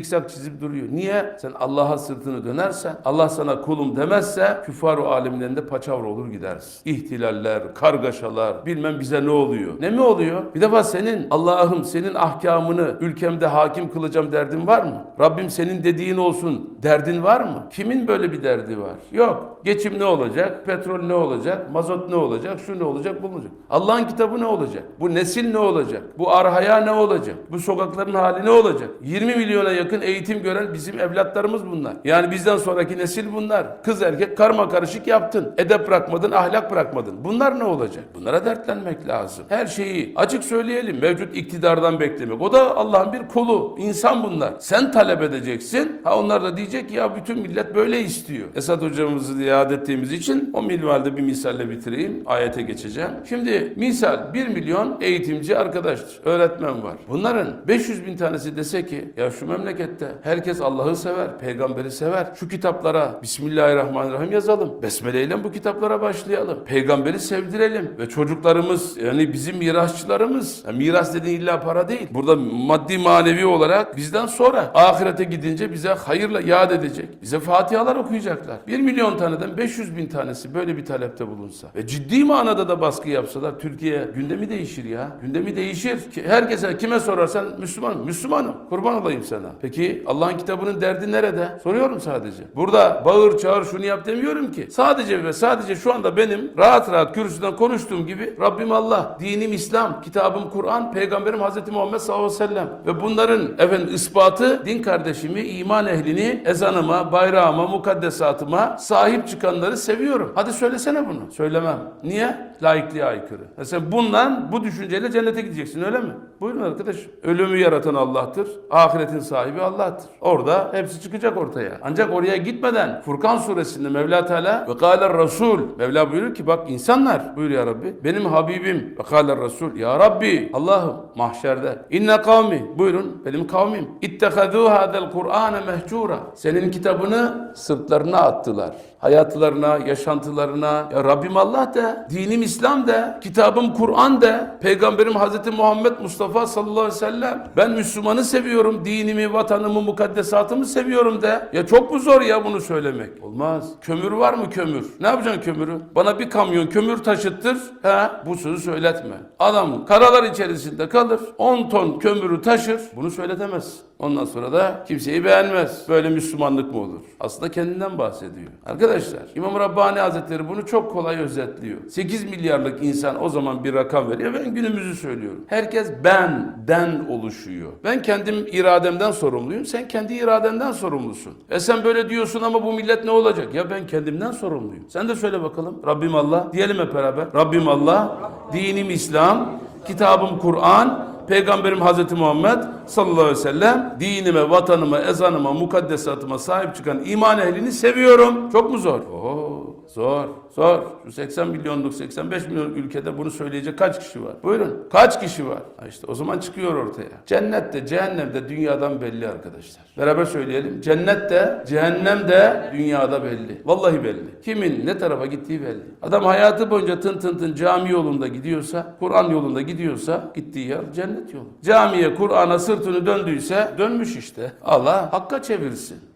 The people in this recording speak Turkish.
zikzak çizip duruyor. Niye? Sen Allah'a sırtını dönersen, Allah sana kulum demezse küffar-ı alemlerinde paçavra olur gidersin. İhtilaller, kargaşalar, bilmem bize ne oluyor. Ne mi oluyor? Bir defa senin Allah'ım senin ahkamını ülkemde hakim kılacağım derdin var mı? Rabbim senin dediğin olsun derdin var mı? Kimin böyle bir derdi var? Yok. Geçim ne olacak? Petrol ne olacak? Mazot ne olacak? Şu ne olacak? Bu ne olacak? Allah'ın kitabı ne olacak? Bu nesil ne olacak? Bu arhaya ne olacak? Bu sokakların hali ne olacak? 20 milyona yakın eğitim gören bizim evlatlarımız bunlar. Yani bizden sonraki nesil bunlar. Kız erkek karma karışık yaptın. Edep bırakmadın, ahlak bırakmadın. Bunlar ne olacak? Bunlara dertlenmek lazım. Her şeyi açık söyleyelim. Mevcut iktidardan beklemek. O da Allah'ın bir kulu. İnsan bunlar. Sen talep edeceksin. Ha onlar da diyecek ya bütün millet böyle istiyor. Esad hocamızı iade ettiğimiz için o minvalde bir misalle bitireyim. Ayete geçeceğim. Şimdi misal 1 milyon eğitimci arkadaştır. Öğretmen var. Bunların 500 bin tanesi dese ki ya şu memlekette herkes Allah'ı sever, peygamberi sever. Şu kitaplara Bismillahirrahmanirrahim yazalım. Besmele ile bu kitaplara başlayalım. Peygamberi sevdirelim. Ve çocuklarımız yani bizim mirasçılarımız. ya miras dediğin illa para değil. Burada maddi manevi olarak bizden sonra ahirete gidince bize hayırla yad edecek. Bize fatihalar okuyacaklar. 1 milyon taneden 500 bin tanesi böyle bir talepte bulunsa ve ciddi manada da baskı yapsalar Türkiye gündemi değişir ya. Gündemi değişir. Herkese kime sorarsan Müslüman. Müslümanım. Kurban olayım sana. Peki Allah'ın kitabının derdi nerede? Soruyorum sadece. Burada bağır çağır şunu yap demiyorum ki. Sadece ve sadece şu anda benim rahat rahat kürsüden konuştuğum gibi Rabbim Allah, dinim İslam, kitabım Kur'an, peygamberim Hazreti Muhammed sallallahu aleyhi ve sellem ve bunların efendim ispatı din kardeşimi, iman ehlini, ezanıma, bayrağıma, mukaddesatıma sahip çıkanları seviyorum. Hadi söylesene bunu. Söylemem. Niye? Laikliğe aykırı. Sen bundan, bu düşünceyle cennete gideceksin öyle mi? Buyurun arkadaşım. Ölümü yaratan Allah'tır. Ahiretin sahibi Allah'tır. Orada hepsi çıkacak ortaya. Ancak oraya gitmeden Furkan suresinde Mevla Teala ve kâler Resul Mevla buyuruyor ki bak insanlar. Buyur ya Rabbi. Benim Habibim. Ve kâler Resul ya Rabbi. Allah'ım mahşerde. İnne kavmi. Buyurun benim kavmim. İttehadû hadel Kur'ane mehcura senin kitabını sırtlarına attılar. Hayatlarına, yaşantılarına. Ya Rabbim Allah de, dinim İslam de, kitabım Kur'an de, peygamberim Hazreti Muhammed Mustafa sallallahu aleyhi ve sellem. Ben Müslümanı seviyorum, dinimi, vatanımı, mukaddesatımı seviyorum de. Ya çok mu zor ya bunu söylemek? Olmaz. Kömür var mı kömür? Ne yapacaksın kömürü? Bana bir kamyon kömür taşıttır. He, bu sözü söyletme. Adam karalar içerisinde kalır, 10 ton kömürü taşır. Bunu söyletemez. Ondan sonra da kimseyi beğenmez. Böyle Müslümanlık mı olur? Aslında kendinden bahsediyor. Arkadaşlar İmam Rabbani Hazretleri bunu çok kolay özetliyor. 8 milyarlık insan o zaman bir rakam veriyor. Ben günümüzü söylüyorum. Herkes benden oluşuyor. Ben kendim irademden sorumluyum. Sen kendi iradenden sorumlusun. E sen böyle diyorsun ama bu millet ne olacak? Ya ben kendimden sorumluyum. Sen de söyle bakalım. Rabbim Allah. Diyelim hep beraber. Rabbim Allah. Dinim İslam. Kitabım Kur'an. Peygamberim Hazreti Muhammed sallallahu aleyhi ve sellem dinime, vatanıma, ezanıma, mukaddesatıma sahip çıkan iman ehlini seviyorum. Çok mu zor? Oo, zor, zor. Şu 80 milyonluk, 85 milyonluk ülkede bunu söyleyecek kaç kişi var? Buyurun. Kaç kişi var? Ha işte o zaman çıkıyor ortaya. Cennette, cehennemde dünyadan belli arkadaşlar. Beraber söyleyelim. Cennette, cehennemde dünyada belli. Vallahi belli. Kimin ne tarafa gittiği belli. Adam hayatı boyunca tın tın tın cami yolunda gidiyorsa, Kur'an yolunda gidiyorsa gittiği yer cennet yolu. Camiye, Kur'an'a sırtını döndüyse dönmüş işte. Allah hakka çevirsin.